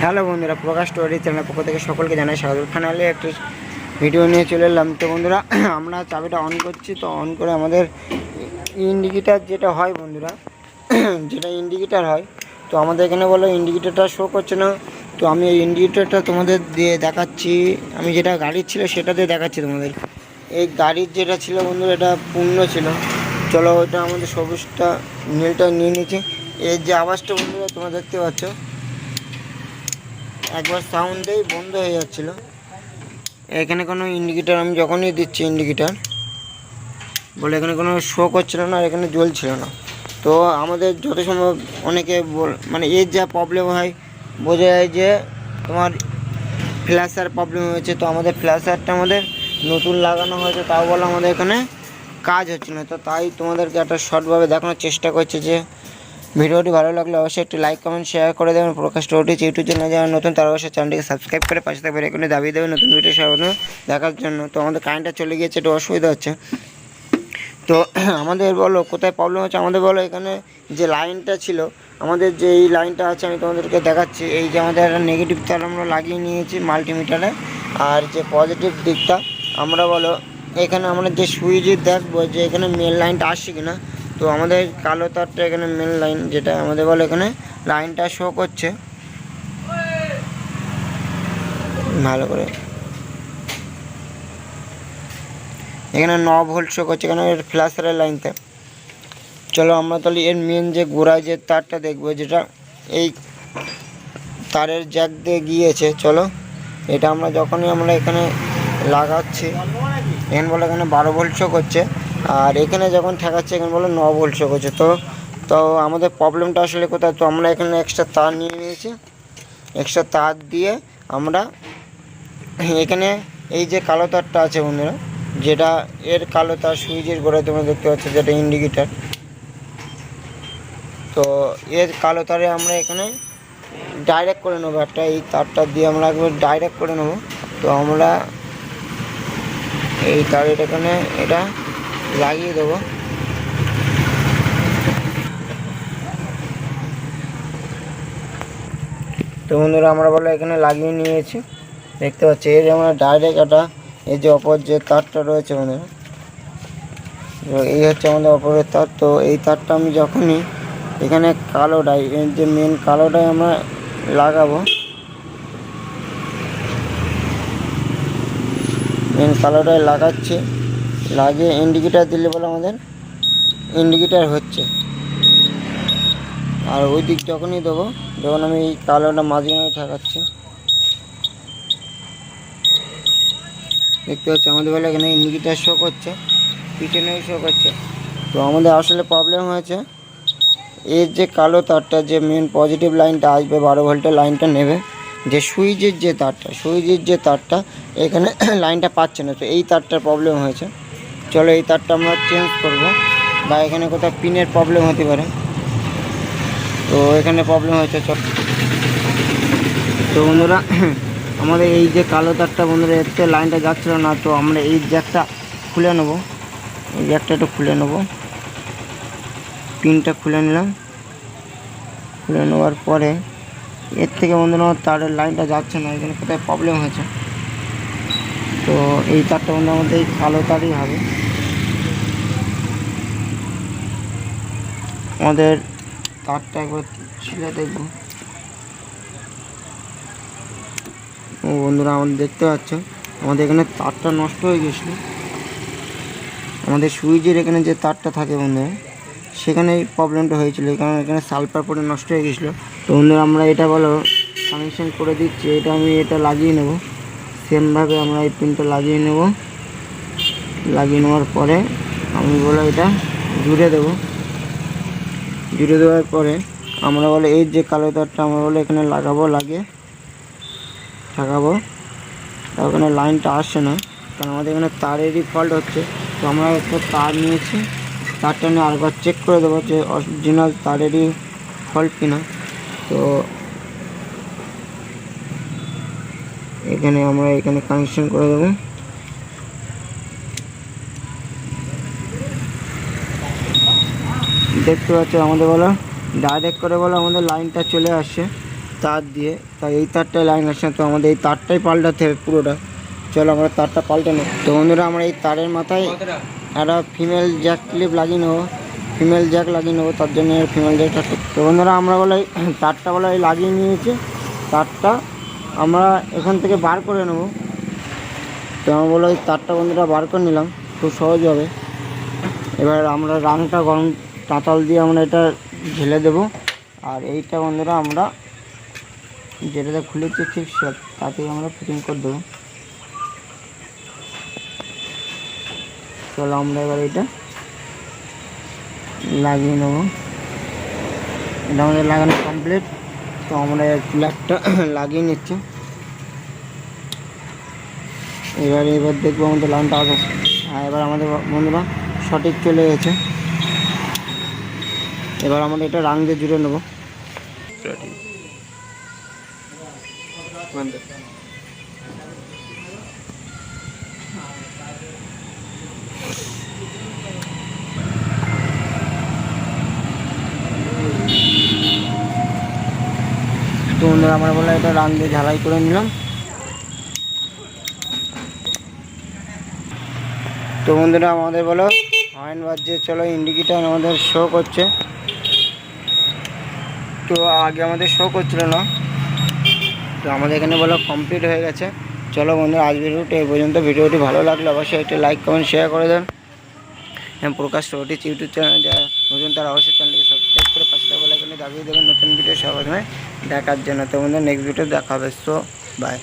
Hello বন্ধুরা, প্রকাশ story চ্যানেলের পক্ষ থেকে সকলকে জানাই স্বাগত। ফাইনালি একটি ভিডিও নিয়ে চলে এলাম। তো বন্ধুরা, আমরা চাবিটা অন করছি। তো অন করে আমাদের ইন্ডিকেটার যেটা হয় বন্ধুরা, যেটা ইন্ডিকেটার হয়, তো আমাদের এখানে বলো ইন্ডিকেটারটা শো করছে না। তো আমি এই ইন্ডিকেটারটা তোমাদের দিয়ে দেখাচ্ছি। আমি যেটা গাড়ির ছিল সেটা দিয়ে দেখাচ্ছি তোমাদের। এই গাড়ির যেটা ছিল বন্ধুরা, এটা পূর্ণ ছিল। চলো ওটা আমাদের সবুজটা, নীলটা নিয়ে নিয়েছি এর যে আওয়াজটা বন্ধুরা, তোমরা দেখতে পাচ্ছ। একবার সাউন্ডেই বন্ধ হয়ে যাচ্ছিল। এখানে কোনো ইন্ডিকেটার আমি যখনই দিচ্ছি ইন্ডিকেটার বলে এখানে কোনো শো করছিল না আর এখানে জ্বলছিল না। তো আমাদের যত সম্ভব অনেকে মানে এর যা প্রবলেম হয়, বোঝা যায় যে তোমার ফ্ল্যাশার প্রবলেম হয়েছে। তো আমাদের ফ্ল্যাশারটা আমাদের নতুন লাগানো হয়েছে, তাও বলে আমাদের এখানে কাজ হচ্ছে না। তো তাই তোমাদেরকে একটা শর্টভাবে দেখানোর চেষ্টা করছে যে ভিডিওটি ভালো লাগলে অবশ্যই একটি লাইক, কমেন্ট, শেয়ার করে দেবেন। প্রকাশ স্টোরিটি ইউটিউব চ্যানেল যারা নতুন, তারা অবশ্যই চ্যানেলটিকে সাবস্ক্রাইব করে পাশে থাকবে এখানে দাবি দেবেন নতুন ভিডিও সব দেখার জন্য। তো আমাদের কারেন্টটা চলে গিয়েছে, একটু অসুবিধা হচ্ছে। তো আমাদের বলো, কোথায় প্রবলেম হচ্ছে? আমাদের বলো, এখানে যে লাইনটা ছিল, আমাদের যে এই লাইনটা আছে, আমি তোমাদেরকে দেখাচ্ছি। এই যে আমাদের একটা নেগেটিভ তার আমরা লাগিয়ে নিয়েছি মাল্টিমিটারে আর যে পজিটিভ দিকটা, আমরা বলো, এখানে আমরা যে সুইচে দেখব যে এখানে মেন লাইনটা আসছে কিনা তো আমাদের কালো তারটা এখানে মেন লাইন যেটা আমাদের বলে এখানে লাইনটা শো করছে। ভালো করে। এখানে ন ভোল্ট শো করছে এখানে ফ্ল্যাশারের লাইনতে চলো আমরা তাহলে এর মেন যে গোড়ায় যে তারটা দেখব, যেটা এই তারের জ্যাক দিয়ে গিয়েছে, চলো। এটা আমরা যখনই আমরা এখানে লাগাচ্ছি, এখানে বলে এখানে বারো ভোল্ট শো করছে। আর এখানে যখন ঠেকাচ্ছে, এখানে বলে ন ভোল্ট শো করছে তো তো আমাদের প্রবলেমটা আসলে কোথায়? তো আমরা এখানে এক্সট্রা তার নিয়ে নিয়েছি। এক্সট্রা তার দিয়ে আমরা এখানে এই যে কালো তারটা আছে বন্ধুরা, যেটা এর কালো তার সুইচের গোড়ায় তোমরা দেখতে পাচ্ছ যেটা ইন্ডিকেটার তো এর কালো তারে আমরা এখানে ডাইরেক্ট করে নেব একটা, এই তারটা দিয়ে আমরা একবার ডাইরেক্ট করে নেব। তো আমরা এই তারের এখানে এটা লাগিয়ে দেবো। তো বন্ধুরা, আমরা বলো এখানে লাগিয়ে নিয়েছি। দেখতে পাচ্ছি এর আমরা ডাইরেক্ট একটা, এই যে অপর যে তারটা রয়েছে বন্ধুরা, এই হচ্ছে আমাদের অপরের তার। তো এই তারটা আমি যখনই এখানে কালোটাই এর যে মেন কালোটাই আমরা লাগাবো মেন কালোটাই লাগাচ্ছি। লাগিয়ে ইন্ডিকেটার দিলে বলে আমাদের? ইন্ডিকেটার হচ্ছে। আর ওই দিক যখনই দেবো, যখন আমি এই কালোটা মাঝে মাঝে ঠেকাচ্ছি। দেখতে পাচ্ছি, আমাদের বেলা এখানে ইন্ডিকেটার শো করছে পিছনেও শো করছে তো আমাদের আসলে প্রবলেম হয়েছে এর যে কালো তারটা, যে মেন পজিটিভ লাইনটা আসবে, বারো ভোল্টের লাইনটা নেবে, যে সুইচের যে তারটা, সুইচের যে তারটা, এখানে লাইনটা পাচ্ছে না। তো এই তারটার প্রবলেম হয়েছে। চলো এই তারটা আমরা চেঞ্জ করব। বা এখানে কোথাও পিনের প্রবলেম হতে পারে। তো এখানে প্রবলেম হয়েছে, চল। তো বন্ধুরা, আমাদের এই যে কালো তারটা বন্ধুরা, এতে লাইনটা যাচ্ছিল না, তো আমরা এই জ্যাকটা খুলে নেব। এই জ্যাকটা একটু খুলে নেব। পিনটা খুলে নিলাম। খুলে নেওয়ার পরে, এর থেকে বন্ধুরা তারের লাইনটা যাচ্ছে না, এখানে কোথায় প্রবলেম হয়েছে। তো এই তারটা বন্ধু আমাদের এই কালো তারই হবে। আমাদের তারটা একবার ছিলে দেখব। ও বন্ধুরা, আমাদের দেখতে পাচ্ছ আমাদের এখানে তারটা নষ্ট হয়ে গেছিল। আমাদের সুইচের এখানে যে তারটা থাকে বন্ধুরা সেখানে এই প্রবলেমটা হয়েছিল কারণ এখানে সালফার পরে নষ্ট হয়ে গেছিল। তো বন্ধুরা, আমরা এটা বলো কানেকশন করে দিচ্ছি, এটা আমি এটা লাগিয়ে নেব। সেমভাবে আমরা এই পিনটা লাগিয়ে নেব। লাগিয়ে নেওয়ার পরে আমি বলো এটা জুড়ে দেবো। জুড়ে দেওয়ার পরে আমরা বলে, এই যে কালো তারটা আমরা বলে এখানে লাগাবো লাগে ঠাকাবো তা ওখানে লাইনটা আসছে না, কারণ আমাদের এখানে তারেরই ফল্ট হচ্ছে। তো আমরা একটা তার নিয়েছি, তারটা নিয়ে আরেকবার চেক করে দেবো যে অরিজিনাল তারেরই ফল্ট কিনা। তো এখানে আমরা এখানে কানেকশন করে দেবো। দেখতে পাচ্ছ আমাদের বলো। ডাইরেক্ট করে বলো, আমাদের লাইনটা চলে আসছে তার দিয়ে। তাই এই তারটাই লাইন আসছে, তো আমাদের এই তারটাই পাল্টাতে হবে পুরোটা। চলো আমরা তারটা পাল্টে নেব তো বন্ধুরা, আমরা এই তারের মাথায় একটা ফিমেল জ্যাক ক্লিপ লাগিয়ে নেব। ফিমেল জ্যাক লাগিয়ে নেব, তার জন্য ফিমেল জ্যাকটা তো বন্ধুরা, আমরা বলে তারটা বলে লাগিয়ে নিয়েছি। তারটা আমরা এখান থেকে বার করে নেব। তো আমরা বলে ওই তারটা বন্ধুরা বার করে নিলাম, খুব সহজ হবে। এবার আমরা রাংটা গরম তাতাল দিয়ে আমরা এটা ঢেলে দেবো। আর এইটা বন্ধুরা আমরা যেটাতে খুলেছি ঠিক সে- তাতেই আমরা ফিটিং করে দেবো। চলো আমরা এবার এটা লাগিয়ে নেব। এটা আমাদের লাগানো কমপ্লিট তো আমরা প্লাগটা লাগিয়ে নিচ্ছি। এবার এবার দেখব আমাদের লাইনটা আগে হ্যাঁ এবার আমাদের বন্ধুরা সঠিক চলে গেছে। এবার আমরা এটা রাং দিয়ে জুড়ে নেব। তো বন্ধুরা আমরা বলে এটা রাং দিয়ে ঝালাই করে নিলাম। তো বন্ধুরা আমাদের বলো হর্ন বাজছে চলো ইন্ডিকেটার আমাদের শো করছে। তো আগে আমাদের শো করছিল না। তো আমাদের এখানে বলো কমপ্লিট হয়ে গেছে। চলো বন্ধু আজ ভিডিওটি এই পর্যন্ত। ভিডিওটি ভালো লাগলে অবশ্যই একটি লাইক কমেন্ট শেয়ার করে দেন। হ্যাঁ প্রকাশ রোটিচ ইউটিউব চ্যানেল যারা নতুন, তারা অবশ্যই চ্যানেলকে সাবস্ক্রাইব করে পাশে থাকা বেলাইকনে দাবিয়ে দেবেন। নতুন ভিডিও সবার দেখার জন্য তো বন্ধু নেক্সট ভিডিও দেখা হবে। So by